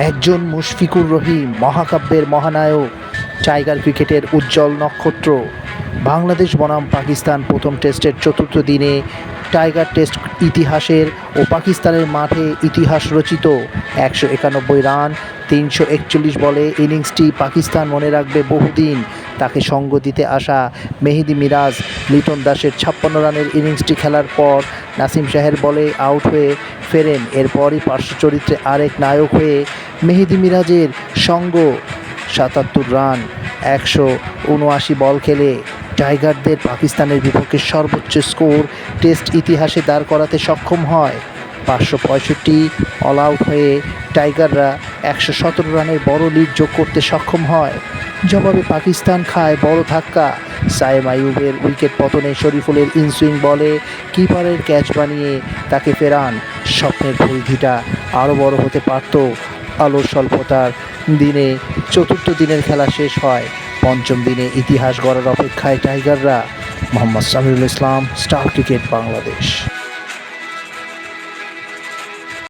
একজন মুশফিকুর রহিম, মহাকাব্যের মহানায়ক, টাইগার ক্রিকেটের উজ্জ্বল নক্ষত্র। বাংলাদেশ বনাম পাকিস্তান প্রথম টেস্টের চতুর্থ দিনে টাইগার টেস্ট ইতিহাসের ও পাকিস্তানের মাঠে ইতিহাস রচিত। একশো একানব্বই রান, তিনশো একচল্লিশ বলে ইনিংসটি পাকিস্তান মনে রাখবে বহুদিন। তাকে সঙ্গ দিতে আসা মেহেদি মিরাজ, লিটন দাসের ছাপ্পান্ন রানের ইনিংসটি খেলার পর নাসিম শাহের বলে আউট হয়ে ফেরেন। এরপরই পার্শ্ব চরিত্রে আরেক নায়ক হয়ে মেহেদি মিরাজের সঙ্গ, সাতাত্তর রান, একশো উনআশি বল খেলে টাইগারদের পাকিস্তানের বিপক্ষে সর্বোচ্চ স্কোর টেস্ট ইতিহাসে দাঁড় করাতে সক্ষম হয়। পাঁচশো পঁয়ষট্টি অল আউট হয়ে টাইগাররা একশো সতেরো রানের বড় লিড যোগ করতে সক্ষম হয়। জবাবে পাকিস্তান খায় বড় ধাক্কা। সায়েম আইয়ুবের উইকেট পতনে শরীফুলের ইনসুইং বলে কিপারের ক্যাচ বানিয়ে তাকে ফেরান। স্বপ্নের পরিধিটা আরও বড় হতে পারত। আলোর স্বল্পতার দিনে চতুর্থ দিনের খেলা শেষ হয়। পঞ্চম দিনে ইতিহাস গড়ার অপেক্ষায় টাইগাররা মোহাম্মদ সামিরুল ইসলাম, স্টার ক্রিকেট বাংলাদেশ।